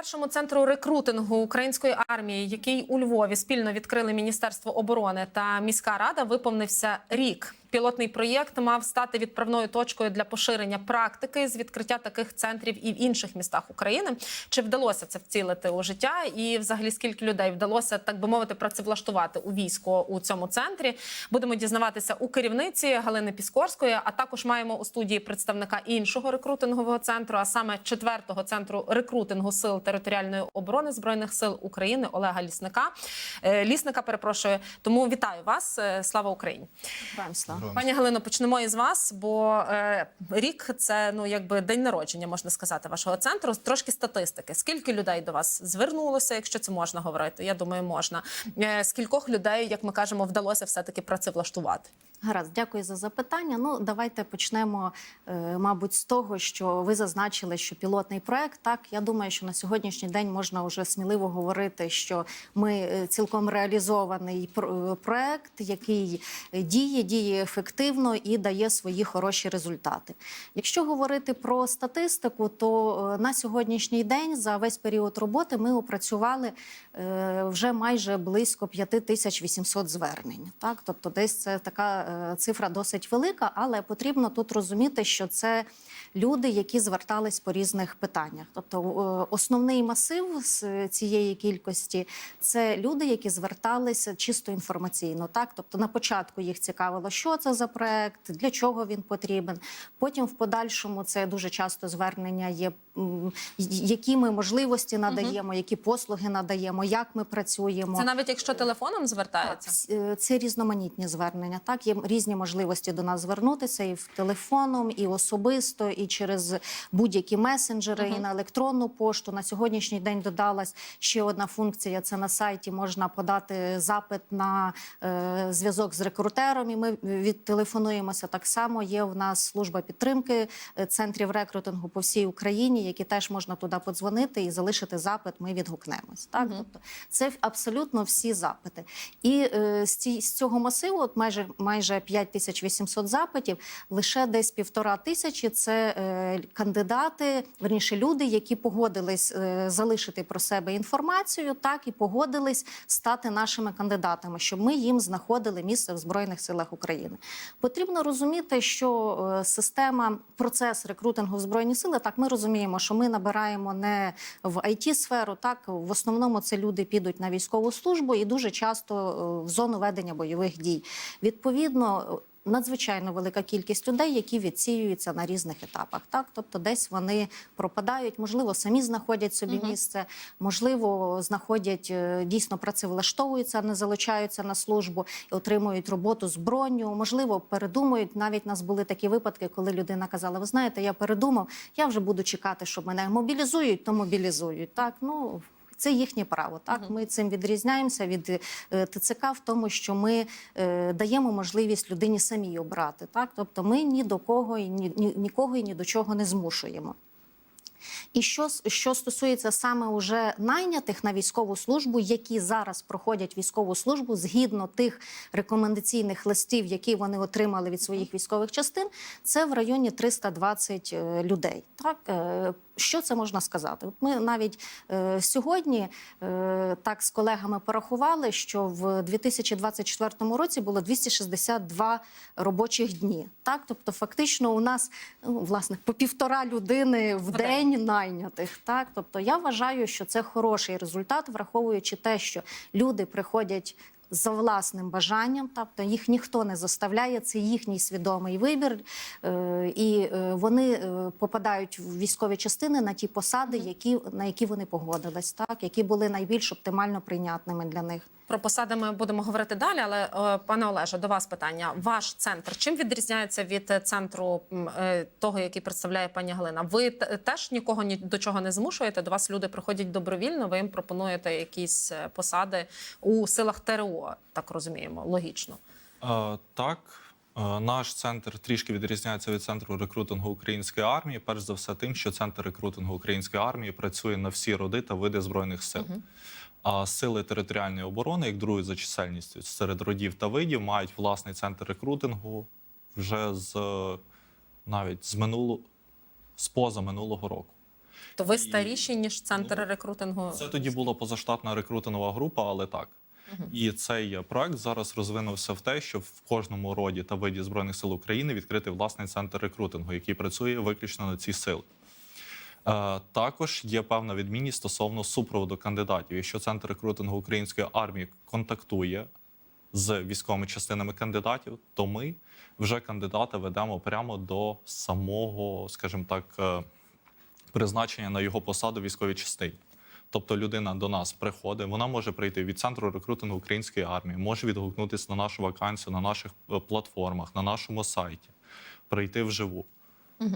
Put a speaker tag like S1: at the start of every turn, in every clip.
S1: першому центру рекрутингу української армії, який у Львові спільно відкрили Міністерство оборони та міська рада, виповнився рік. Пілотний проєкт мав стати відправною точкою для поширення практики з відкриття таких центрів і в інших містах України. Чи вдалося це вцілити у життя? І, взагалі, скільки людей вдалося так би мовити працевлаштувати у військо у цьому центрі? Будемо дізнаватися у керівниці Галини Піскорської. А також маємо у студії представника іншого рекрутингового центру, а саме четвертого центру рекрутингу сил територіальної оборони збройних сил України Олега Лісника. Е, Лісника, перепрошую. Тому вітаю вас. Е, Слава Україні.
S2: Героям слава.
S1: Пані Галино, почнемо із вас, бо е, рік це ну якби день народження, можна сказати, вашого центру. Трошки статистики. Скільки людей до вас звернулося, якщо це можна говорити? Я думаю, можна. Е, скількох людей, як ми кажемо, вдалося все таки працевлаштувати?
S2: Гаразд, дякую за запитання. Ну, давайте почнемо, е, мабуть, з того, що ви зазначили, що пілотний проект. Так, я думаю, що на сьогоднішній день можна вже сміливо говорити, що ми е, цілком реалізований е, проект, який діє, діє ефективно і дає свої хороші результати. Якщо говорити про статистику, то на сьогоднішній день за весь період роботи ми опрацювали вже майже близько 5800 звернень. Так, тобто, десь це така цифра досить велика, але потрібно тут розуміти, що це люди, які звертались по різних питаннях. Тобто, е, основний масив з цієї кількості це люди, які зверталися чисто інформаційно. Так, тобто на початку їх цікавило, що це за проект, для чого він потрібен. Потім в подальшому це дуже часто звернення є, які ми можливості надаємо, які послуги надаємо, як ми працюємо.
S1: Це навіть якщо телефоном
S2: Так,
S1: звертаються.
S2: ц- е, це різноманітні звернення. Так, є різні можливості до нас звернутися і в телефоном, і особисто, і через будь-які месенджери, і на електронну пошту. На сьогоднішній день додалась ще одна функція. Це на сайті можна подати запит на е, зв'язок з рекрутером. І ми відтелефонуємося. Так само є в нас служба підтримки е, центрів рекрутингу по всій Україні, які теж можна туди подзвонити і залишити запит. Ми відгукнемось. Так, тобто це абсолютно всі запити. І е, з цього масиву, от майже майже 5800 запитів, лише десь півтора тисячі це е, кандидати, верніше люди, які погодились е, залишити про себе інформацію, так і погодились стати нашими кандидатами, щоб ми їм знаходили місце в збройних силах України. Потрібно розуміти, що е, система, процес рекрутингу в збройні сили, так ми розуміємо, що ми набираємо не в it сферу так в основному це люди підуть на військову службу і дуже часто в зону ведення бойових дій. Відповідно. Надзвичайно велика кількість людей, які відсіюються на різних етапах. Так, тобто, десь вони пропадають, можливо, самі знаходять собі місце, можливо, знаходять е, дійсно працевлаштовуються, не залучаються на службу і отримують роботу з броню. Можливо, передумують. Навіть у нас були такі випадки, коли людина казала: Ви знаєте, я передумав, я вже буду чекати, щоб мене мобілізують, то мобілізують. Так, ну. Це їхнє право. Так ми цим відрізняємося від е, ТЦК в тому, що ми е, даємо можливість людині самій обрати. Так, тобто ми ні до кого і ні, ні нікого і ні до чого не змушуємо. І що, що стосується саме уже найнятих на військову службу, які зараз проходять військову службу згідно тих рекомендаційних листів, які вони отримали від своїх військових частин, це в районі 320 е, людей. Так е, що це можна сказати? От ми навіть е, сьогодні е, так з колегами порахували, що в 2024 році було 262 робочих дні. Так, тобто, фактично, у нас ну, власне по півтора людини в день найнятих. Так, тобто, я вважаю, що це хороший результат, враховуючи те, що люди приходять. За власним бажанням, тобто їх ніхто не заставляє, це їхній свідомий вибір, е, і е, вони е, попадають в військові частини на ті посади, які на які вони погодились, так які були найбільш оптимально прийнятними для них.
S1: Про посади ми будемо говорити далі. Але е, пане Олеже, до вас питання. Ваш центр чим відрізняється від е, центру е, того, який представляє пані Галина? Ви теж нікого ні до чого не змушуєте? До вас люди приходять добровільно. Ви їм пропонуєте якісь посади у силах ТРО, так розуміємо, логічно.
S3: Е, Так, наш центр трішки відрізняється від центру рекрутингу української армії. Перш за все, тим, що центр рекрутингу української армії працює на всі роди та види збройних сил. А сили територіальної оборони, як другі за чисельністю серед родів та видів, мають власний центр рекрутингу вже з е, навіть з минуло з поза минулого року.
S1: Тобто ви
S3: І-
S1: старіші ніж центр
S3: Ну,
S1: рекрутингу?
S3: Це тоді була позаштатна рекрутингова група, але так. І цей проект зараз розвинувся в те, що в кожному роді та виді збройних сил України відкрити власний центр рекрутингу, який працює виключно на ці сили. Е, також є певна відмінність стосовно супроводу кандидатів. Якщо центр рекрутингу української армії контактує з військовими частинами кандидатів, то ми вже кандидата ведемо прямо до самого, скажімо так, е, призначення на його посаду військовій частині. Тобто людина до нас приходить, вона може прийти від центру рекрутингу української армії, може відгукнутися на нашу вакансію на наших е, платформах, на нашому сайті, прийти вживу.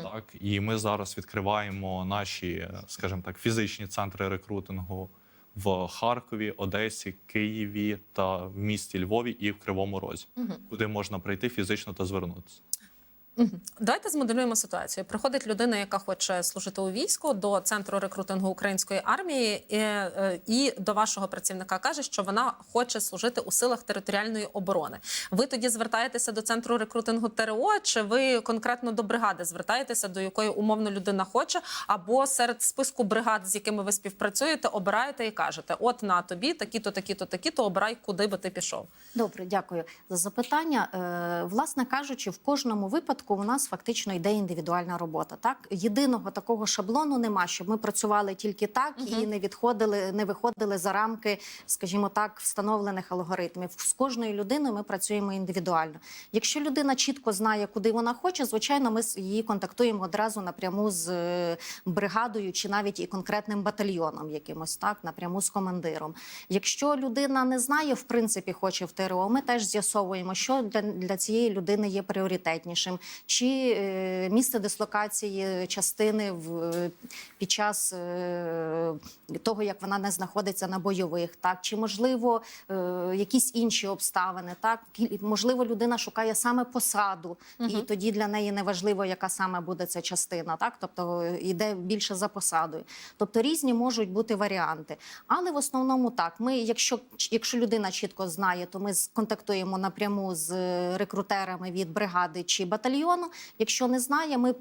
S3: Так, і ми зараз відкриваємо наші, скажімо так, фізичні центри рекрутингу в Харкові, Одесі, Києві та в місті Львові і в Кривому Розі, куди можна прийти фізично та звернутися.
S1: Давайте змоделюємо ситуацію. Приходить людина, яка хоче служити у війську до центру рекрутингу української армії, і, е, і до вашого працівника каже, що вона хоче служити у силах територіальної оборони. Ви тоді звертаєтеся до центру рекрутингу ТРО, чи ви конкретно до бригади звертаєтеся, до якої умовно людина хоче, або серед списку бригад, з якими ви співпрацюєте, обираєте і кажете: от на тобі такі-то, такі-то, такі-то, обирай, куди би ти пішов.
S2: Добре, дякую за запитання. Е, власне кажучи, в кожному випадку у нас фактично йде індивідуальна робота. Так єдиного такого шаблону нема, щоб ми працювали тільки так і не відходили, не виходили за рамки, скажімо так, встановлених алгоритмів. З кожною людиною ми працюємо індивідуально. Якщо людина чітко знає, куди вона хоче, звичайно, ми її контактуємо одразу напряму з е, бригадою чи навіть і конкретним батальйоном, якимось так, напряму з командиром. Якщо людина не знає, в принципі, хоче в ТРО, ми теж з'ясовуємо, що для, для цієї людини є пріоритетнішим, чи е, місце дислокації частини в е, під час е, того, як вона не знаходиться на бойових, так чи можливо якісь інші обставини, так можливо, людина шукає саме посаду, і тоді для неї не важливо, яка саме буде ця частина, так тобто йде більше за посадою. Тобто різні можуть бути варіанти. Але в основному так. Ми, якщо, якщо людина чітко знає, то ми контактуємо напряму з рекрутерами від бригади чи батальйону. Якщо не знає, ми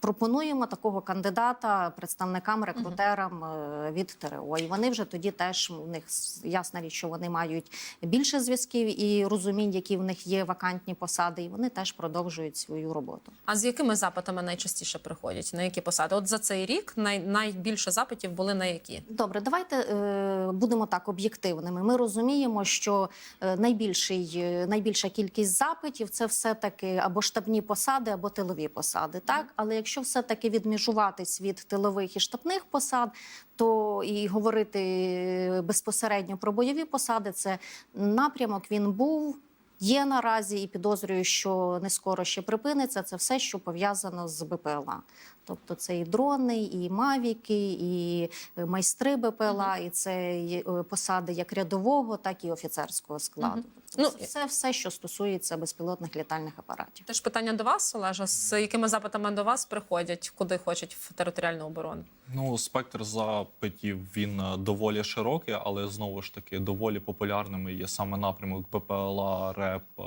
S2: пропонуємо такого кандидата представникам, рекрутерам е, від ТРО. І вони вже тоді теж у них ясна річ, що вони мають більше зв'язків і розумінь, які в них є вакантні посади, і вони теж продовжують свою роботу.
S1: А з якими запитами найчастіше приходять? На які посади? От за цей рік най, найбільше запитів були на які?
S2: Добре, давайте е, будемо так об'єктивними. Ми розуміємо, що е, найбільший, е, найбільша кількість запитів це все-таки або штабні посади, або тилові посади. Так, але якщо все-таки відміжуватись від тилових і штабних посад, то і говорити безпосередньо про бойові посади, це напрямок він був. Є наразі і підозрюю, що не скоро ще припиниться. Це все, що пов'язано з БПЛА. Тобто це і дрони, і мавіки, і е, майстри БПЛА, і це е, посади як рядового, так і офіцерського складу.
S1: Ну,
S2: Тобто це все, що стосується безпілотних літальних апаратів.
S1: Теж питання до вас, Олежа. З якими запитами до вас приходять, куди хочуть в територіальну оборону?
S3: Ну, спектр запитів він е, доволі широкий, але знову ж таки доволі популярними є саме напрямок БПЛА, РЕП,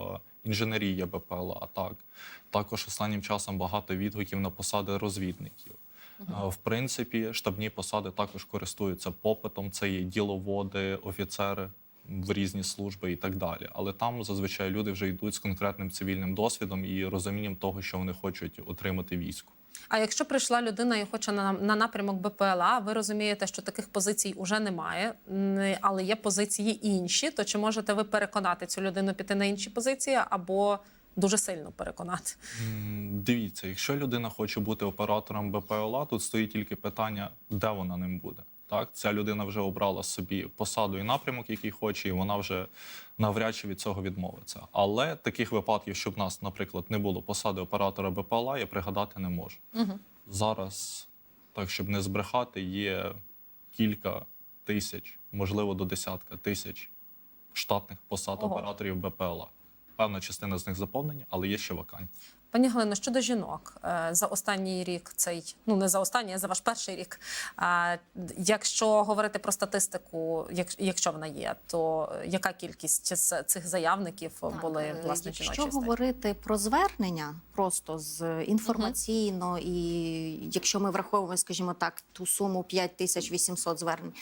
S3: інженерія БПЛА. Так також останнім часом багато відгуків на посади розвідників. Е, В принципі, штабні посади також користуються попитом. Це є діловоди, офіцери в різні служби і так далі. Але там зазвичай люди вже йдуть з конкретним цивільним досвідом і розумінням того, що вони хочуть отримати війську.
S1: А якщо прийшла людина і хоче на, на напрямок БПЛА, ви розумієте, що таких позицій уже немає, але є позиції інші. То чи можете ви переконати цю людину піти на інші позиції або дуже сильно переконати?
S3: Дивіться, якщо людина хоче бути оператором БПЛА, тут стоїть тільки питання, де вона ним буде. Так, ця людина вже обрала собі посаду і напрямок, який хоче, і вона вже навряд чи від цього відмовиться. Але таких випадків, щоб нас, наприклад, не було посади оператора БПЛА, я пригадати не можу.
S1: Угу.
S3: Зараз, так щоб не збрехати, є кілька тисяч, можливо, до десятка тисяч штатних посад
S1: Ого.
S3: операторів БПЛА. Певна частина з них заповнені, але є ще вакантні.
S1: Пані Галино, щодо жінок е, за останній рік, цей ну не за останній, а за ваш перший рік. Якщо говорити про статистику, якщо вона є, то яка кількість з цих заявників були
S2: Так, е,
S1: власне
S2: Якщо
S1: жіночої
S2: говорити про звернення просто з інформаційно, і якщо ми враховуємо, скажімо так, ту суму 5800 звернень,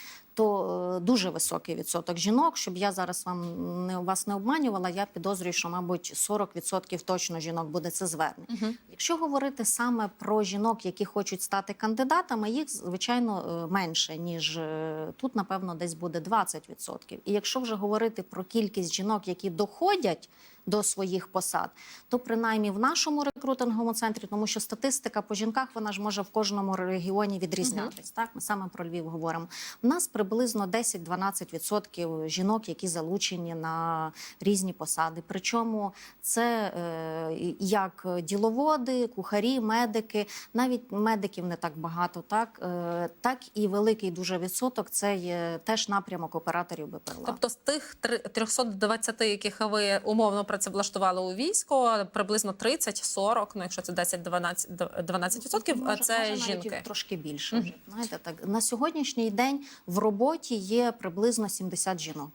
S2: то е, дуже високий відсоток жінок. Щоб я зараз вам не вас не обманювала, я підозрюю, що мабуть 40% точно жінок буде це звернень. Якщо говорити саме про жінок, які хочуть стати кандидатами, їх звичайно е, менше ніж е, тут, напевно, десь буде 20%. І якщо вже говорити про кількість жінок, які доходять до своїх посад, то принаймні в нашому рекрутинговому центрі, тому що статистика по жінках вона ж може в кожному регіоні відрізнятись. Так, ми саме про Львів говоримо. У нас приблизно 10-12% жінок, які залучені на різні посади. Причому це е, як діловоди, кухарі, медики, навіть медиків не так багато, так, е, так і великий дуже відсоток це є теж напрямок операторів БПЛА.
S1: Тобто з тих три- 320, яких ви умовно працевлаштували у військо, приблизно 30-40, ну якщо це 10-12 12 відсотків,
S2: Може-
S1: це
S2: може навіть
S1: жінки.
S2: трошки більше. вже, Знаєте, так на сьогоднішній день в роботі є приблизно 70 жінок.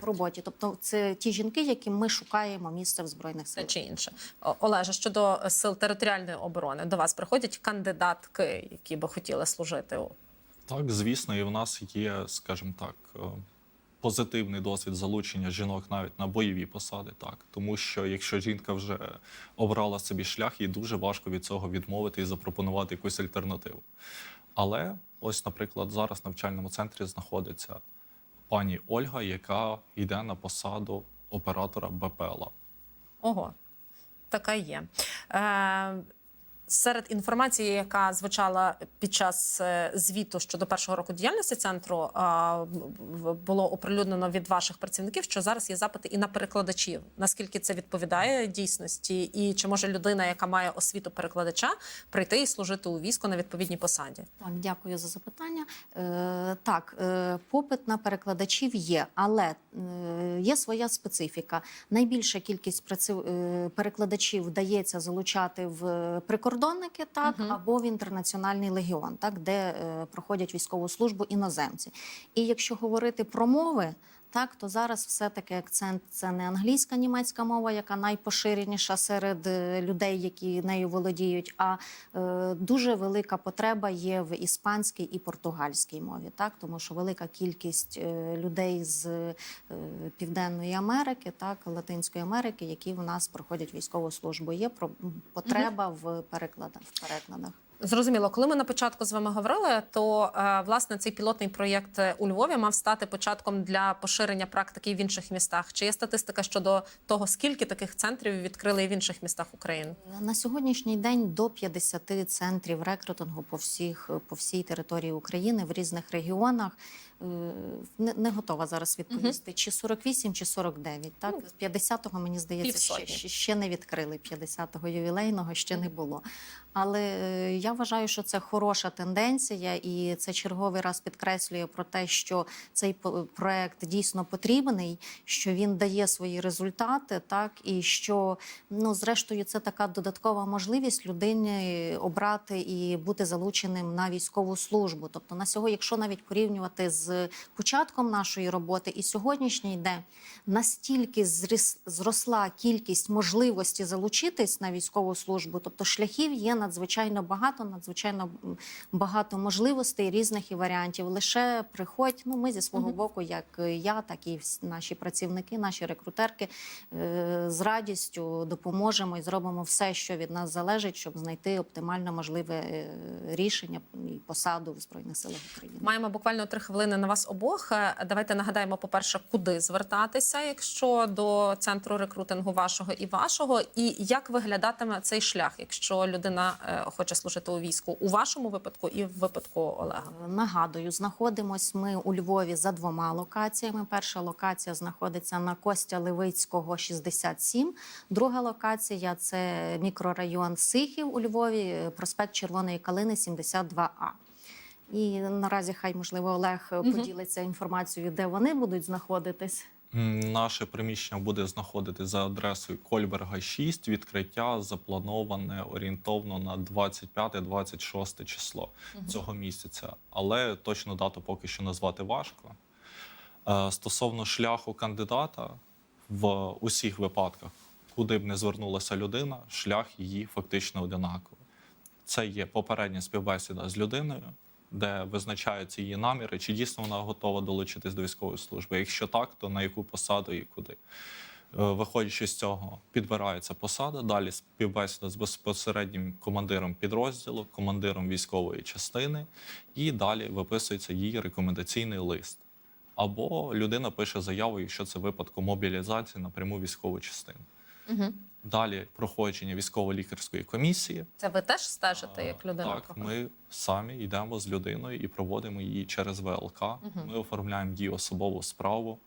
S2: В роботі, тобто це ті жінки, яким ми шукаємо місце в збройних силах.
S1: чи інше. Олеже, щодо сил територіальної оборони, до вас приходять кандидатки, які би хотіли служити.
S3: Так, звісно, і в нас є, скажімо так, е, позитивний досвід залучення жінок навіть на бойові посади. Так, тому що якщо жінка вже обрала собі шлях, їй дуже важко від цього відмовити і запропонувати якусь альтернативу. Але ось, наприклад, зараз в навчальному центрі знаходиться пані Ольга, яка йде на посаду оператора БПЛА.
S1: Ого, така є. Е, Серед інформації, яка звучала під час е, звіту щодо першого року діяльності центру, було оприлюднено від ваших працівників, що зараз є запити і на перекладачів. Наскільки це відповідає дійсності, і чи може людина, яка має освіту перекладача, прийти і служити у війську на відповідній посаді?
S2: Так, дякую за запитання. Е, так, е, попит на перекладачів є, але е, є своя специфіка. Найбільша кількість е, перекладачів вдається залучати в прикордонники, так або в інтернаціональний легіон, так де е, проходять військову службу іноземці. І якщо говорити про мови. Так, то зараз все-таки акцент це не англійська німецька мова, яка найпоширеніша серед е, людей, які нею володіють, а е, дуже велика потреба є в іспанській і португальській мові, так тому що велика кількість е, людей з е, Південної Америки, так Латинської Америки, які в нас проходять військову службу. Є про потреба в перекладах в перекладах.
S1: Зрозуміло, коли ми на початку з вами говорили, то е, власне цей пілотний проєкт у Львові мав стати початком для поширення практики в інших містах. Чи є статистика щодо того, скільки таких центрів відкрили в інших містах України?
S2: На сьогоднішній день до 50 центрів рекрутингу по всіх по всій території України в різних регіонах. Е, Не, не готова зараз відповісти, чи 48, чи 49. Так, 50-го, мені здається, ще, ще, не відкрили. 50-го ювілейного ще не було. Але е, я вважаю, що це хороша тенденція, і це черговий раз підкреслює про те, що цей проект дійсно потрібний, що він дає свої результати, так і що ну зрештою це така додаткова можливість людині обрати і бути залученим на військову службу. Тобто на сьогодні, якщо навіть порівнювати з початком нашої роботи і сьогоднішній день, настільки зріс, зросла кількість можливості залучитись на військову службу, тобто шляхів є надзвичайно багато, надзвичайно багато можливостей різних і варіантів. Лише приходь. Ну ми зі свого боку, як я, так і наші працівники, наші рекрутерки е, з радістю допоможемо і зробимо все, що від нас залежить, щоб знайти оптимально можливе е, рішення і посаду в збройних силах України.
S1: Маємо буквально три хвилини на вас обох. Е, Давайте нагадаємо, по-перше, куди звертатися, якщо до центру рекрутингу вашого і вашого, і як виглядатиме цей шлях, якщо людина е, хоче служити у війську у вашому випадку і в випадку Олега.
S2: Нагадую, знаходимось ми у Львові за двома локаціями. Перша локація знаходиться на Костя Левицького, 67. Друга локація це мікрорайон Сихів у Львові, е, проспект Червоної Калини, 72А. І наразі хай можливо Олег е, поділиться інформацією, де вони будуть знаходитись.
S3: Наше приміщення буде знаходитися за адресою Кольберга 6. Відкриття заплановане орієнтовно на 25-26 число цього місяця. Але точну дату поки що назвати важко. Е, Стосовно шляху кандидата, в усіх випадках, куди б не звернулася людина, шлях її фактично одинаковий. Це є попередня співбесіда з людиною, де визначаються її наміри, чи дійсно вона готова долучитись до військової служби. Якщо так, то на яку посаду і куди. Е, Виходячи з цього, підбирається посада. Далі співбесіда з безпосереднім командиром підрозділу, командиром військової частини, і далі виписується її рекомендаційний лист. Або людина пише заяву, якщо це випадку мобілізації на пряму військову частину.
S1: Угу.
S3: Далі проходження військово-лікарської комісії.
S1: Це ви теж стежите, як людина
S3: Так,
S1: проходить?
S3: ми самі йдемо з людиною і проводимо її через ВЛК. Ми оформляємо її особову справу.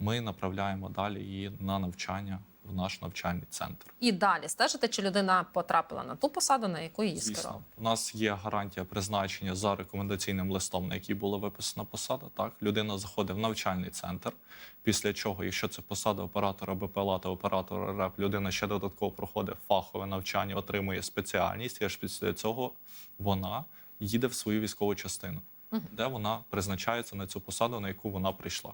S3: Ми направляємо далі її на навчання в наш навчальний центр.
S1: І далі стежите, чи людина потрапила на ту посаду, на яку її
S3: Звісно, у нас є гарантія призначення за рекомендаційним листом, на який була виписана посада. Так, людина заходить в навчальний центр. Після чого, якщо це посада оператора БПЛА та оператора РЕП, людина ще додатково проходить фахове навчання, отримує спеціальність. І аж після цього вона їде в свою військову частину, де вона призначається на цю посаду, на яку вона прийшла.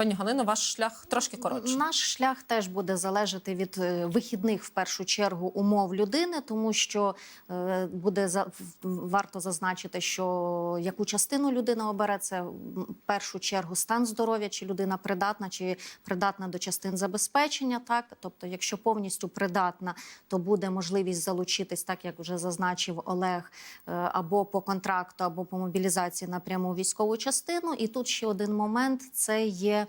S1: Пані Галино, ваш шлях трошки коротший.
S2: Наш шлях теж буде залежати від е, вихідних в першу чергу умов людини, тому що е, буде варто зазначити, що яку частину людина обере, це в першу чергу стан здоров'я, чи людина придатна, чи придатна до частин забезпечення. Так, тобто, якщо повністю придатна, то буде можливість залучитись, так як вже зазначив Олег, е, або по контракту, або по мобілізації напряму військову частину. І тут ще один момент: це є.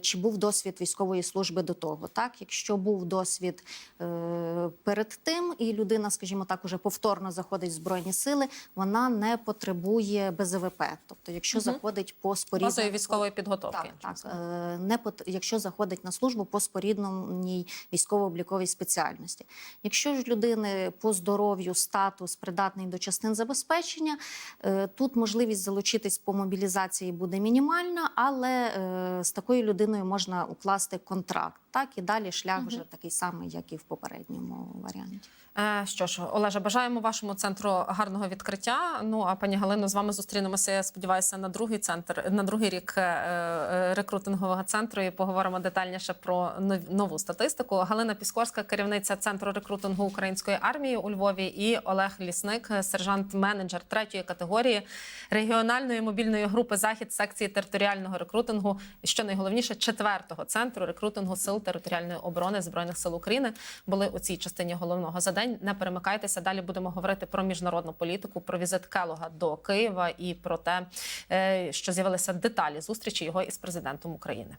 S2: Чи був досвід військової служби до того? Так, якщо був досвід е, перед тим, і людина, скажімо так, уже повторно заходить в збройні сили, вона не потребує БЗВП. Тобто, якщо
S1: Мгм.
S2: заходить по
S1: Базової військової підготовки.
S2: так, так. Е, Не пот... якщо заходить на службу по спорідненій військово-обліковій спеціальності. Якщо ж людини по здоров'ю статус придатний до частин забезпечення, е, тут можливість залучитись по мобілізації буде мінімальна, але е, такою людиною можна укласти контракт. Так і далі шлях вже такий самий, як і в попередньому варіанті.
S1: Е, Що ж, Олеже, бажаємо вашому центру гарного відкриття. Ну а пані Галино, з вами зустрінемося. Я сподіваюся, на другий центр, на другий рік е, е, рекрутингового центру і поговоримо детальніше про нов- нову статистику. Галина Піскорська, керівниця центру рекрутингу української армії у Львові, і Олег Лісник, сержант-менеджер третьої категорії регіональної мобільної групи Захід секції територіального рекрутингу. Що найголовніше, четвертого центру рекрутингу сил територіальної оборони збройних сил України були у цій частині головного за день. Не перемикайтеся. Далі будемо говорити про міжнародну політику, про візит Келога до Києва і про те, е, що з'явилися деталі зустрічі його із президентом України.